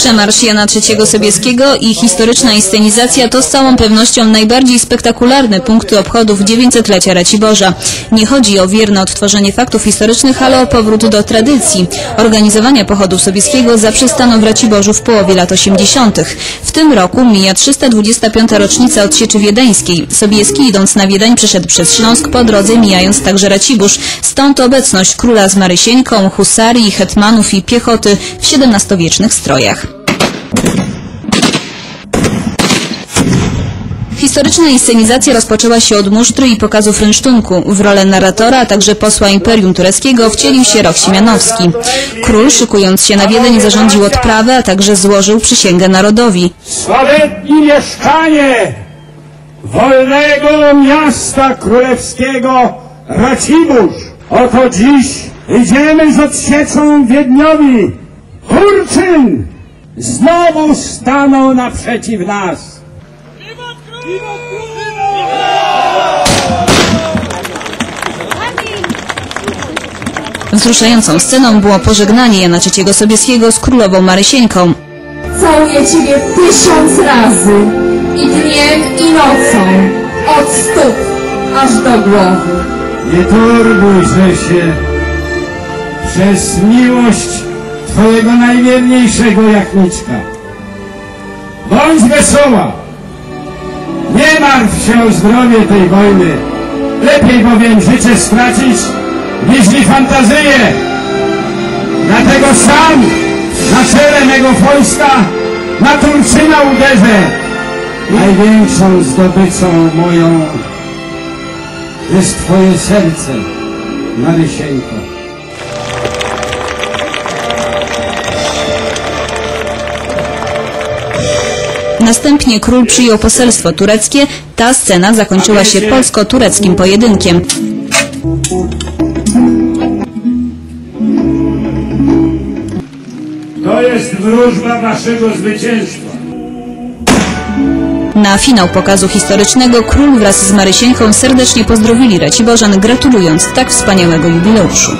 Przemarsz Jana III Sobieskiego i historyczna inscenizacja to z całą pewnością najbardziej spektakularne punkty obchodów 900-lecia Raciborza. Nie chodzi o wierne odtworzenie faktów historycznych, ale o powrót do tradycji. Organizowania pochodu Sobieskiego zaprzestano w Raciborzu w połowie lat 80. W tym roku mija 325. rocznica odsieczy wiedeńskiej. Sobieski idąc na Wiedeń przeszedł przez Śląsk, po drodze mijając także Racibórz. Stąd obecność króla z Marysieńką, husarii, hetmanów i piechoty w XVII-wiecznych strojach. Historyczna inscenizacja rozpoczęła się od musztry i pokazów rynsztunku. W rolę narratora, a także posła Imperium Tureckiego wcielił się Rok Siemianowski. Król, szykując się na Wiedeń, zarządził odprawę, a także złożył przysięgę narodowi. Sławetni mieszkanie wolnego miasta królewskiego Racibórz. Oto dziś idziemy z odsieczą Wiedniowi. Turczyn znowu stanął naprzeciw nas. Wzruszającą sceną było pożegnanie Jana III Sobieskiego z królową Marysieńką. Całuję Ciebie tysiąc razy i dniem i nocą, od stóp aż do głowy. Nie turbujże się przez miłość Twojego najwierniejszego Jachniczka. Bądź wesoła. Nie martw się o zdrowie tej wojny. Lepiej bowiem życie stracić, niż fantazyję. Dlatego sam na czele mego wojska na Turczyna uderzę. Największą zdobyczą moją jest Twoje serce, Marysieńko. Następnie król przyjął poselstwo tureckie. Ta scena zakończyła się polsko-tureckim pojedynkiem. To jest wróżba Waszego zwycięstwa. Na finał pokazu historycznego król wraz z Marysieńką serdecznie pozdrowili Raciborzan, gratulując tak wspaniałego jubileuszu.